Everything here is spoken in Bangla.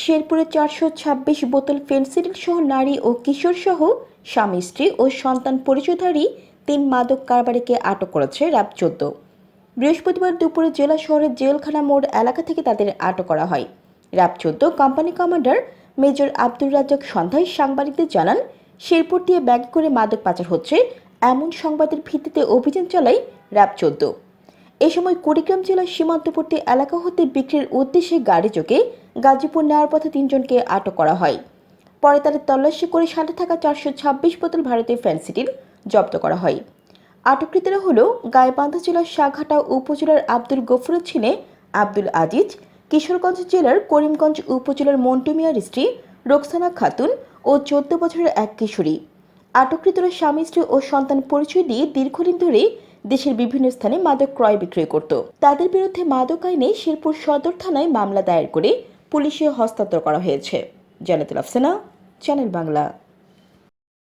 শেরপুরে চারশো ছাব্বিশ বোতল ফেন্সিডিল সহ নারী ও কিশোর সহ স্বামী, স্ত্রী ও সন্তান পরিচয়ধারী তিন মাদক কারবারিকে আটক করেছে র্যাব চোদ্দ। বৃহস্পতিবার দুপুরে জেলা শহরের জেলখানা মোড় এলাকা থেকে তাদের আটক করা হয়। র্যাব চোদ্দ company commander major Abdur Razzak সন্ধ্যায় সাংবাদিকদের জানান, শেরপুর দিয়ে ব্যাগ করে মাদক পাচার হচ্ছে এমন সংবাদের ভিত্তিতে অভিযান চালায় র্যাব চোদ্দ। এ সময় কুড়িগ্রাম জেলার সীমান্তবর্তী এলাকা হতে বিক্রির উদ্দেশ্যে গাড়ি যোগে গাজীপুর নেওয়ার পথে তিনজনকে আটক করা হয়। পরে তাদের তল্লাশি করে সাথে থাকা চারশো ছাব্বিশ বোতল ভারতীয় ফ্যান্সিডিল জব্দ করা হয়। আটককৃতরা হল গাইবান্ধা জেলার সাঘাটা উপজেলার আব্দুল গফুরের ছেলে আব্দুল আজিজ, কিশোরগঞ্জ জেলার করিমগঞ্জ উপজেলার মন্টু মিয়ার স্ত্রী রোকসানা খাতুন ও চোদ্দ বছরের এক কিশোরী। আটককৃতরা স্বামী, স্ত্রী ও সন্তান পরিচয় দিয়ে দীর্ঘদিন ধরে দেশের বিভিন্ন স্থানে মাদক ক্রয় বিক্রয় করত। তাদের বিরুদ্ধে মাদক আইনে শেরপুর সদর থানায় মামলা দায়ের করে পুলিশে হস্তান্তর করা হয়েছে। জানাতুল আফসানা চ্যানেল বাংলা।